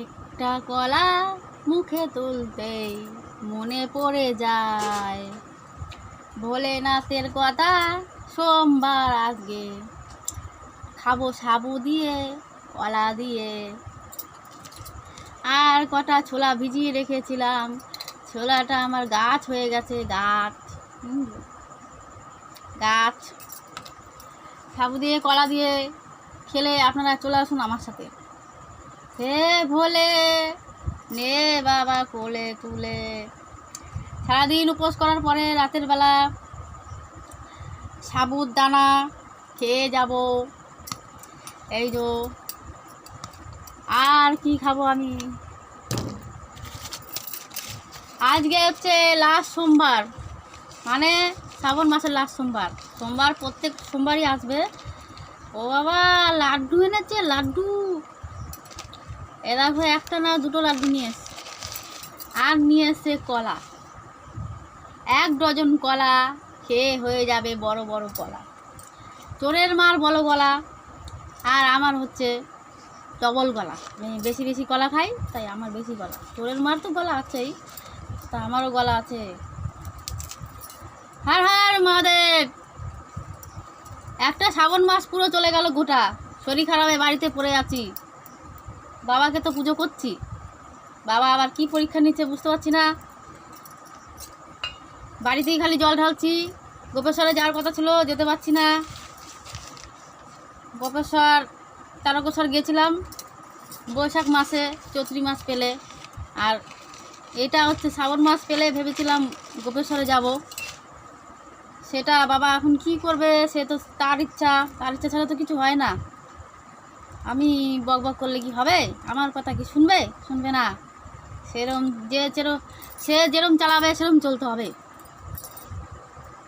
একটা কলা মুখে তুলতেই মনে পড়ে যায়। ভোলেনাথের কথা সোমবার আজকে। খাব সাবু দিয়ে, কলা দিয়ে। আর কটা ছোলা ভিজিয়ে রেখেছিলাম। ছোলাটা আমার গাছ হয়ে গেছে, গাছ। গাছ। সাবু দিয়ে, কলা দিয়ে খেলে আপনারা চলে আসুন আমার সাথে। হে ভোলে, নে বাবা কোলে তুলে। সারাদিন উপোস করার পরে রাতের বেলা সাবুর দানা খেয়ে যাব। এই যো আর কি খাব আমি? আজকে হচ্ছে লাস্ট সোমবার মানে শ্রাবণ মাসের লাস্ট সোমবার। সোমবার প্রত্যেক সোমবারই আসবে। ও বাবা, লাড্ডু এনেছে, লাড্ডু। এ দেখো, একটা না, দুটো লাড্ডু নিয়ে এসছে আর নিয়ে এসছে কলা। এক ডজন কলা খেয়ে হয়ে যাবে বড় বড় কলা। চোরের মার বড় গলা, আর আমার হচ্ছে ডবল গলা। বেশি বেশি কলা খাই, তাই আমার বেশি গলা। চোরের মার তো গলা আছেই, তা আমারও গলা আছে। হার হার মহাদেব! একটা শ্রাবণ মাস পুরো চলে গেল গোটা। শরীর খারাপে, বাড়িতে পড়ে আছি। বাবাকে তো পুজো করছি। বাবা আবার কি পরীক্ষা নিচ্ছে বুঝতে পারছি না। বাড়িতেই খালি জল ঢালছি। গোপেশ্বরে যাওয়ার কথা ছিল, যেতে পারছি না। গোপেশ্বর, তারকেশ্বর গিয়েছিলাম বৈশাখ মাসে, চৈত্রি মাস পেলে। আর এটা হচ্ছে শ্রাবণ মাস পেলে ভেবেছিলাম গোপেশ্বরে যাব। সেটা বাবা এখন কি করবে, সে তো তার ইচ্ছা। তার ইচ্ছা ছাড়া তো কিছু হয় না। আমি বক বক করলে কি হবে? আমার কথা কি শুনবে? শুনবে না। সেরম যে যেরম সে যেরম চালাবে, সেরম চলতে হবে।